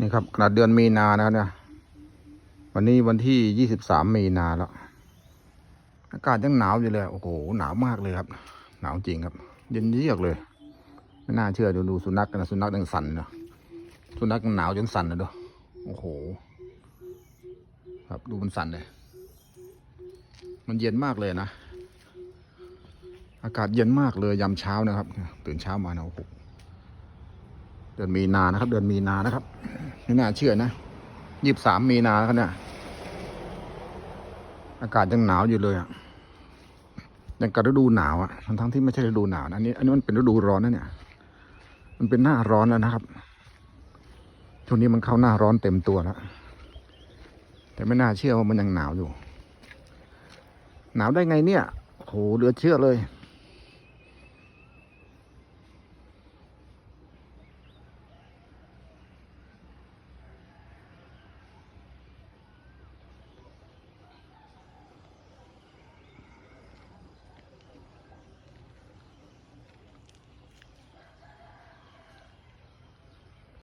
นี่ครับขนาดเดือนมีนานะครับเนี่ย วันนี้วันที่ยี่สิบสามมีนาแล้วอากาศยังหนาวอยู่เลยโอ้โหหนาวมากเลยครับ หนาวจริงครับ เย็นเยือกเลย ไม่น่าเชื่อดูดูสุนัขกันนะสุนัขยังสั่นนะสุนัขหนาวจนสั่นเลยดูโอ้โห ครับดูมันสั่นเลย มันเย็นมากเลยนะอากาศเย็นมากเลยยามเช้านะครับตื่นเช้ามานะโอ้โหเดือนมีนานะครับ เดือนมีนานะครับ ไม่น่าเชื่อนะยี่สามมีนาแล้วเนี่ย อากาศยังหนาวอยู่เลยอะ ยังกับฤดูหนาวอะ ทั้งทั้งที่ไม่ใช่ฤดูหนาวนะอันนี้ อันนี้มันเป็นฤดูร้อนนะเนี่ย มันเป็นหน้าร้อนแล้วนะครับ ช่วงนี้มันเข้าหน้าร้อนเต็มตัวแล้ว แต่ไม่น่าเชื่อว่ามันยังหนาวอยู่ หนาวได้ไงเนี่ยโอ้โหเหลือเชื่อเลย